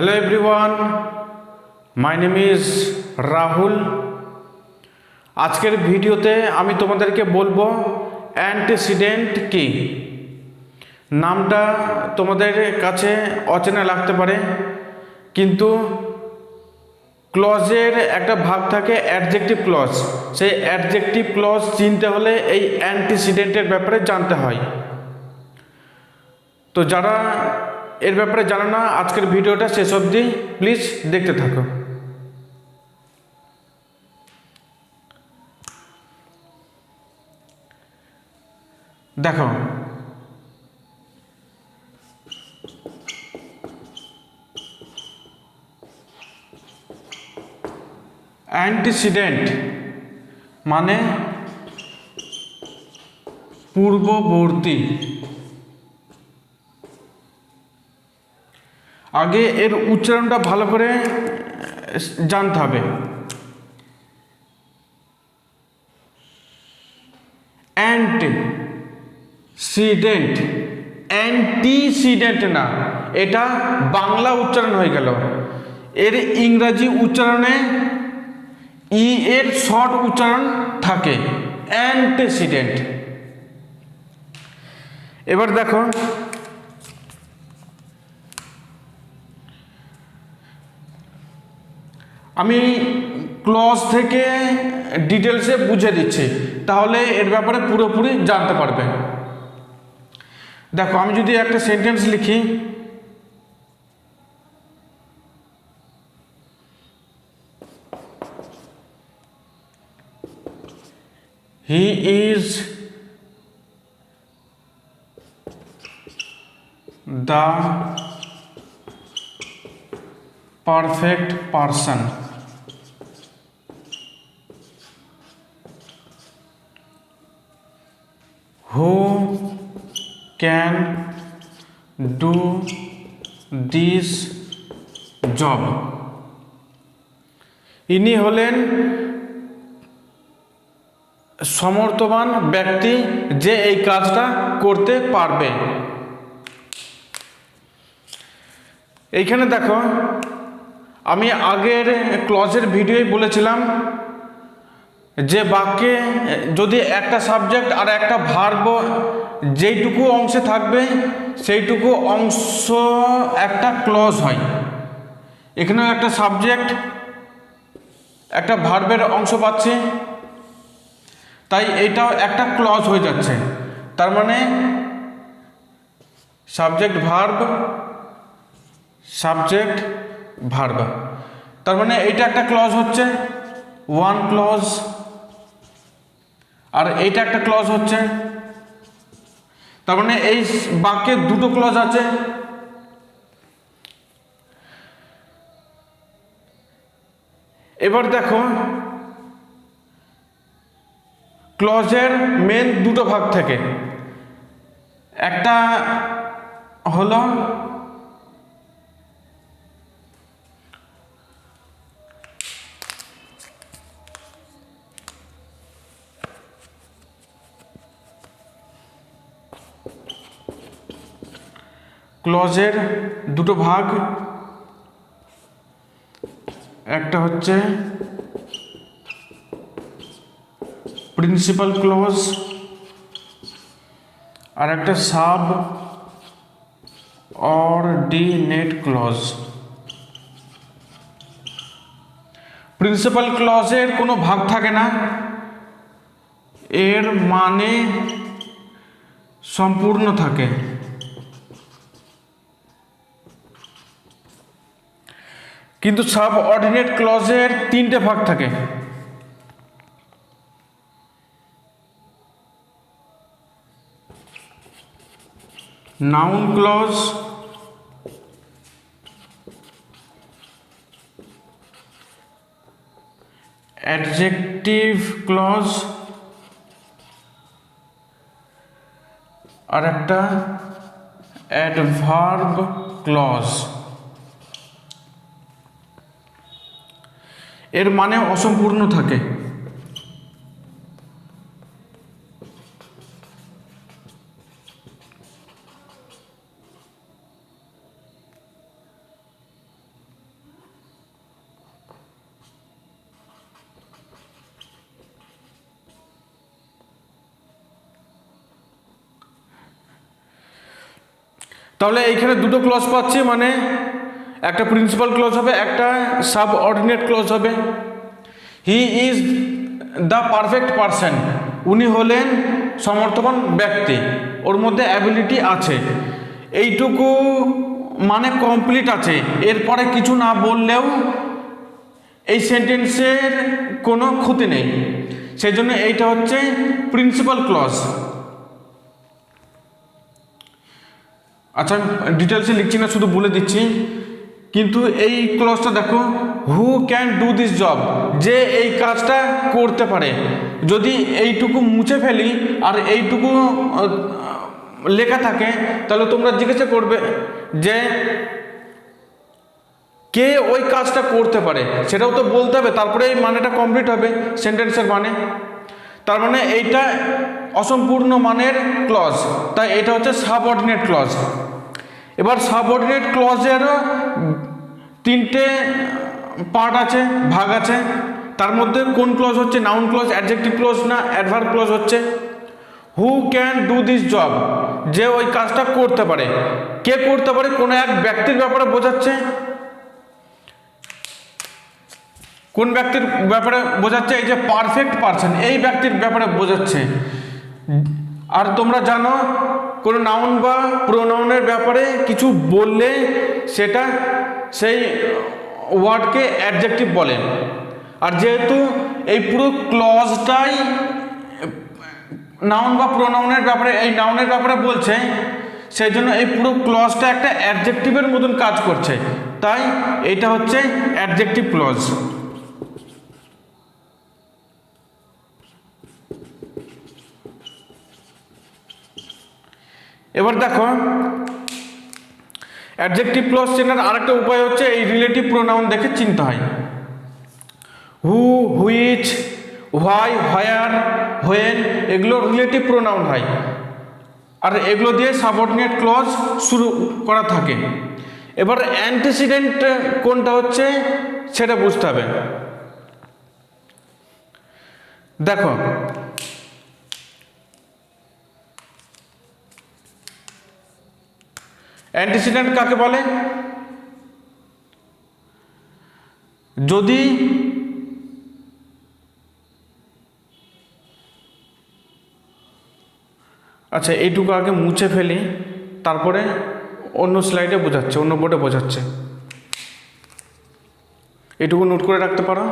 Hello everyone my name is Rahul আজকের ভিডিওতে আমি তোমাদেরকে বলব অ্যান্টিসিডেন্ট কি? নামটা তোমাদের কাছে অচেনা লাগতে পারে, কিন্তু ক্লজের একটা ভাগ থাকে অ্যাডজেক্টিভ ক্লজ। সেই অ্যাডজেক্টিভ ক্লজ চিনতে হলে এই অ্যান্টিসিডেন্টের ব্যাপারে জানতে হয়। তো যারা এর ব্যাপারে জানো না, আজকের ভিডিওটা শেষ অবধি প্লিজ দেখতে থাকো। দেখো। অ্যান্টিসিডেন্ট মানে পূর্ববর্তী। আগে এর উচ্চারণটা ভালো করে জানতে হবে। অ্যান্টিসিডেন্ট অ্যান্টিসিডেন্ট না, এটা বাংলা উচ্চারণ হয়ে গেল। এর ইংরাজি উচ্চারণে ই এর শর্ট উচ্চারণ থাকে। অ্যান্টিসিডেন্ট এবার দেখো আমি ক্লজ থেকে ডিটেলসে বুঝে দিচ্ছি। তাহলে এর ব্যাপারে পুরোপুরি জানতে পারবে। দেখো, আমি যদি একটা সেন্টেন্স লিখি। He is the perfect person. Can do this job. ইনি হলেন সমর্থবান ব্যক্তি যে এই কাজটা করতে পারবে। এইখানে দেখো, আমি আগের ক্লজের ভিডিওই বলেছিলাম যে বাক্যে যদি একটা সাবজেক্ট আর একটা ভার্ব যেইটুকু অংশে থাকবে, সেইটুকু অংশ একটা ক্লজ হয়। এখানেও একটা সাবজেক্ট একটা ভার্বের অংশ পাচ্ছে। তাই এটাও একটা ক্লজ হয়ে যাচ্ছে। তার মানে সাবজেক্ট ভার্ব সাবজেক্ট ভার্ব তার মানে এইটা একটা ক্লজ হচ্ছে ওয়ান ক্লজ আর এইটা একটা ক্লজ হচ্ছে তার মানে এই বাক্যে দুটো ক্লজ আছে। এবার দেখো ক্লজের মেন দুটো ভাগ থাকে। একটা হলো ক্লজের দুটো ভাগ। একটা হচ্ছে প্রিন্সিপাল ক্লজ আর একটা সাব অর্ডিনেট ক্লজ প্রিন্সিপাল ক্লজের কোনো ভাগ থাকে না। এর মানে সম্পূর্ণ থাকে। কিন্তু সাব অর্ডিনেট ক্লজের তিনটে ভাগ থাকে। নাউন ক্লজ অ্যাডজেক্টিভ ক্লজ আর একটা অ্যাডভার্ব ক্লজ এর মানে অসম্পূর্ণ থাকে। তাহলে এইখানে দুটো ক্লস পাচ্ছি মানে একটা প্রিন্সিপাল ক্লজ হবে, একটা সাব অর্ডিনেট ক্লজ হবে। He is the perfect person উনি হলেন সমর্থবান ব্যক্তি। ওর মধ্যে অ্যাবিলিটি আছে। এইটুকু মানে কমপ্লিট আছে। এরপরে কিছু না বললেও এই সেন্টেন্সের কোনো ক্ষতি নেই। সেই জন্য এইটা হচ্ছে প্রিন্সিপাল ক্লজ আচ্ছা ডিটেলসে লিখছি না, শুধু বলে দিচ্ছি। কিন্তু এই ক্লজটা দেখো who can do this job যে এই কাজটা করতে পারে। যদি এইটুকু মুছে ফেলি আর এইটুকু লেখা থাকে, তাহলে তোমরা জিজ্ঞাসা করবে যে, কে ওই কাজটা করতে পারে? সেটাও তো বলতে হবে তারপরে এই মানেটা কমপ্লিট হবে সেন্টেন্সের মানে। তার মানে এইটা অসম্পূর্ণ মানের ক্লজ তাই এটা হচ্ছে সাবঅর্ডিনেট ক্লজ এবার সাবঅর্ডিনেট ক্লজেরও তিনটে পার্ট আছে, ভাগ আছে। তার মধ্যে কোন ক্লজ হচ্ছে? নাউন ক্লজ অ্যাডজেক্টিভ ক্লজ না অ্যাডভার্ব ক্লজ হচ্ছে? Who can do this job যে ওই কাজটা করতে পারে। কে করতে পারে? কোনো এক ব্যক্তির ব্যাপারে বোঝাচ্ছে? কোন ব্যক্তির ব্যাপারে বোঝাচ্ছে? এই যে পারফেক্ট পারসন এই ব্যক্তির ব্যাপারে বোঝাচ্ছে। আর তোমরা জানো, কোনো নাউন বা প্রোনাউনের ব্যাপারে কিছু বললে সেটা সেই ওয়ার্ডকে অ্যাডজেক্টিভ বলে আর যেহেতু এই পুরো ক্লজটাই নাউন বা প্রোনাউনের ব্যাপারে, এই নাউনের ব্যাপারে বলছে, সেই জন্য এই পুরো ক্লজটা একটা অ্যাডজেক্টিভের মতন কাজ করছে। তাই এটা হচ্ছে অ্যাডজেক্টিভ ক্লজ এবার দেখো অ্যাডজেক্টিভ ক্লজ চেনার আরেকটা উপায় হচ্ছে এই রিলেটিভ প্রোনাউন দেখে চিনতে হয়। Who which why where when এগুলো রিলেটিভ প্রোনাউন হয়। আর এগুলো দিয়ে সাবঅর্ডিনেট ক্লজ শুরু করা থাকে। এবার অ্যান্টিসিডেন্ট কোনটা হচ্ছে সেটা বুঝতে হবে। দেখো অ্যান্টিসিডেন্ট কাকে বলে? যদি আচ্ছা এইটুকু আগে মুছে ফেলি, তারপরে অন্য স্লাইডে বোঝাচ্ছে, অন্য বোর্ডে বোঝাচ্ছে। এটুকু নোট করে রাখতে পারো?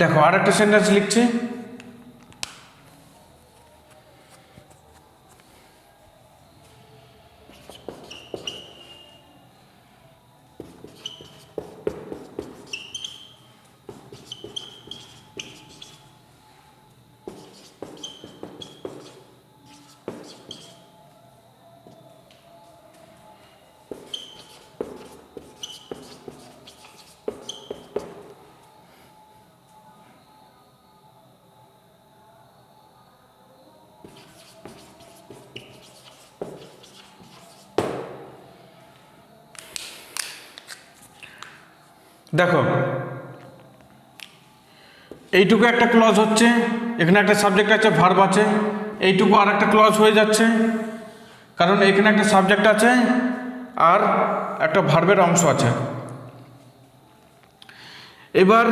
দেখো আর একটা সেন্টেন্স লিখছি। দেখো, এইটুকু একটা ক্লজ হচ্ছে, এখানে একটা সাবজেক্ট আছে ভার্ব আছে, এইটুকু আর একটা ক্লজ হয়ে যাচ্ছে, কারণ এখানে একটা সাবজেক্ট আছে আর একটা ভার্বের অংশ আছে। এবার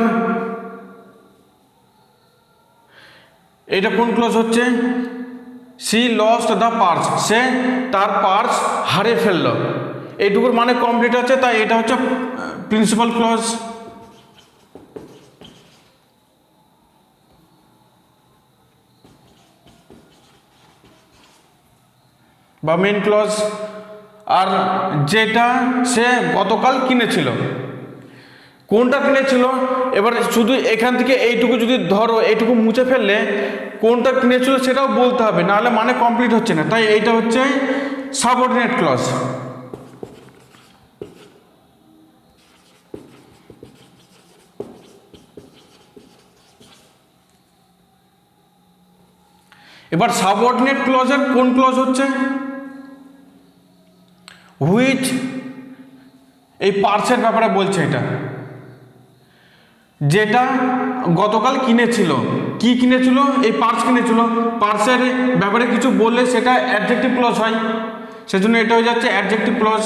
এটা কোন ক্লজ হচ্ছে? সি লস্ট দ্য পার্স সে তার পার্স হারিয়ে ফেলল। এইটুকুর মানে কমপ্লিট আছে, তাই এটা হচ্ছে প্রিন্সিপাল ক্লজ বা মেন ক্লজ আর যেটা সে গতকাল কিনেছিল। কোনটা কিনেছিল? এবার শুধু এখান থেকে এইটুকু যদি ধরো, এইটুকু মুছে ফেললে কোনটা কিনেছিল সেটাও বলতে হবে, নাহলে মানে কমপ্লিট হচ্ছে না। তাই এইটা হচ্ছে সাবঅর্ডিনেট ক্লজ এবার সাবঅর্ডিনেট ক্লজের কোন ক্লজ হচ্ছে? হুইচ এই পার্সের ব্যাপারে বলছে এটা। যেটা গতকাল কিনেছিল। কি কিনেছিল? এই পার্স কিনেছিল। পার্সের ব্যাপারে কিছু বললে সেটা অ্যাডজেক্টিভ ক্লজ হয়। সেজন্য এটা হয়ে যাচ্ছে অ্যাডজেক্টিভ ক্লজ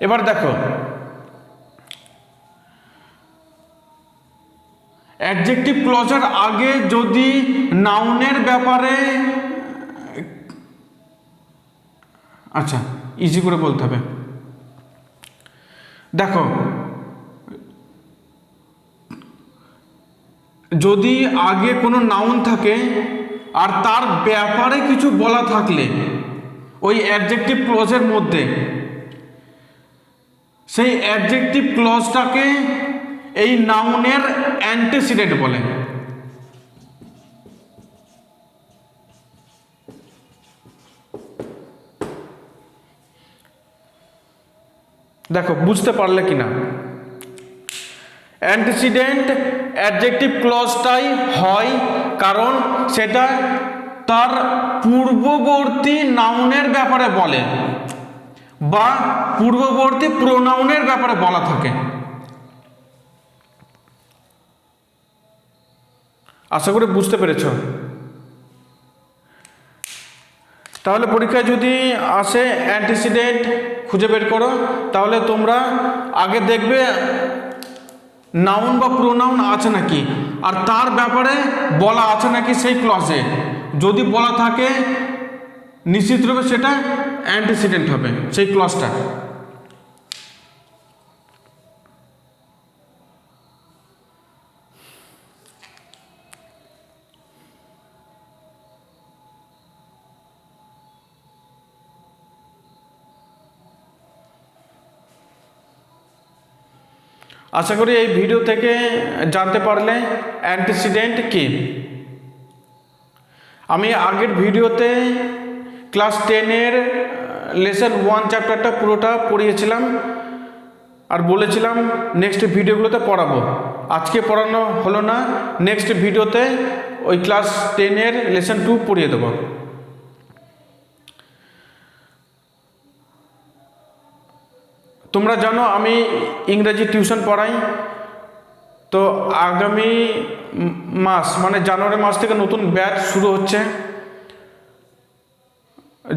এবার দেখো অ্যাডজেক্টিভ ক্লজের আগে যদি নাউনের ব্যাপারে আচ্ছা ইজি করে বলতে হবে। দেখো, যদি আগে কোনো নাউন থাকে, আর তার ব্যাপারে কিছু বলা থাকলে, ওই অ্যাডজেক্টিভ ক্লজের মধ্যে, সেই অ্যাডজেক্টিভ ক্লজটাকে এই নাউনের অ্যান্টিসিডেন্ট বলে। দেখো, বুঝতে পারলে কি না অ্যান্টিসিডেন্ট অ্যাডজেক্টিভ ক্লজটাই হয় কারণ সেটা তার পূর্ববর্তী নাউনের ব্যাপারে বলে বা পূর্ববর্তী প্রোনাউনের ব্যাপারে বলা থাকে। আশা করি বুঝতে পেরেছ। তাহলে পরীক্ষায় যদি আসে অ্যান্টিসিডেন্ট খুঁজে বের করো, তাহলে তোমরা আগে দেখবে নাউন বা প্রোনাউন আছে নাকি, আর তার ব্যাপারে বলা আছে নাকি সেই ক্লসে যদি বলা থাকে নিশ্চিতরূপে সেটা অ্যান্টিসিডেন্ট হবে, সেই ক্লসটা আশা করি এই ভিডিও থেকে জানতে পারলে অ্যান্টিসিডেন্ট কি? আমি আগের ভিডিওতে ক্লাস টেনের লেসন ওয়ান চ্যাপ্টারটা পুরোটা পড়িয়েছিলাম আর বলেছিলাম নেক্সট ভিডিওগুলোতে পড়াবো। আজকে পড়ানো হলো না, নেক্সট ভিডিওতে ওই ক্লাস টেনের লেসন টু পড়িয়ে দেবো। তোমরা জানো আমি ইংরেজি টিউশন পড়াই। তো আগামী মাস মানে জানুয়ারি মাস থেকে নতুন ব্যাচ শুরু হচ্ছে।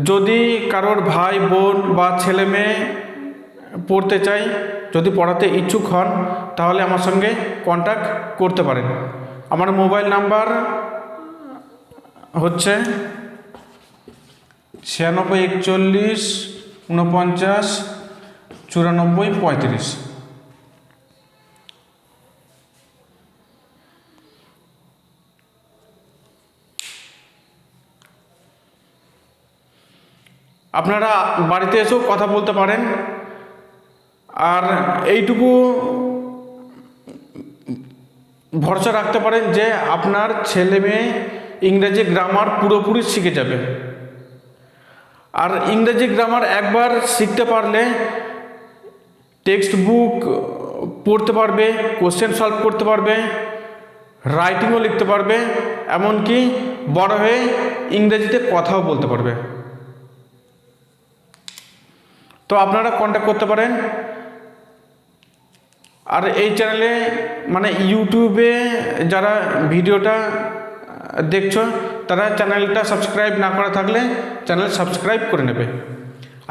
যদি কারোর ভাই, বোন বা ছেলে মেয়ে পড়তে চাই, যদি পড়াতে ইচ্ছুক হন, তাহলে আমার সঙ্গে কন্ট্যাক্ট করতে পারেন। আমার মোবাইল নাম্বার হচ্ছে ছিয়ানব্বই, একচল্লিশ উনপঞ্চাশ চুরানব্বই, পঁয়ত্রিশ। আপনারা বাড়িতে এসেও কথা বলতে পারেন। আর এইটুকু ভরসা রাখতে পারেন যে আপনার ছেলে মেয়ে ইংরেজি গ্রামার পুরোপুরি শিখে যাবে। আর ইংরেজি গ্রামার একবার শিখতে পারলে টেক্সট বুক পড়তে পারবে কোশ্চেন সলভ করতে পারবে রাইটিংও লিখতে পারবে, এমনকি বড় হয়ে ইংরেজিতে কথাও বলতে পারবে। তো আপনারা কন্ট্যাক্ট করতে পারেন। আর এই চ্যানেলে মানে ইউটিউবে যারা ভিডিওটা দেখছ, তারা চ্যানেলটা সাবস্ক্রাইব না করা থাকলে চ্যানেল সাবস্ক্রাইব করে নেবে।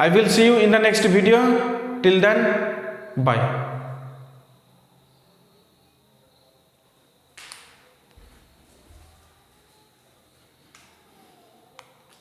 I will see you in the next video till then Bye.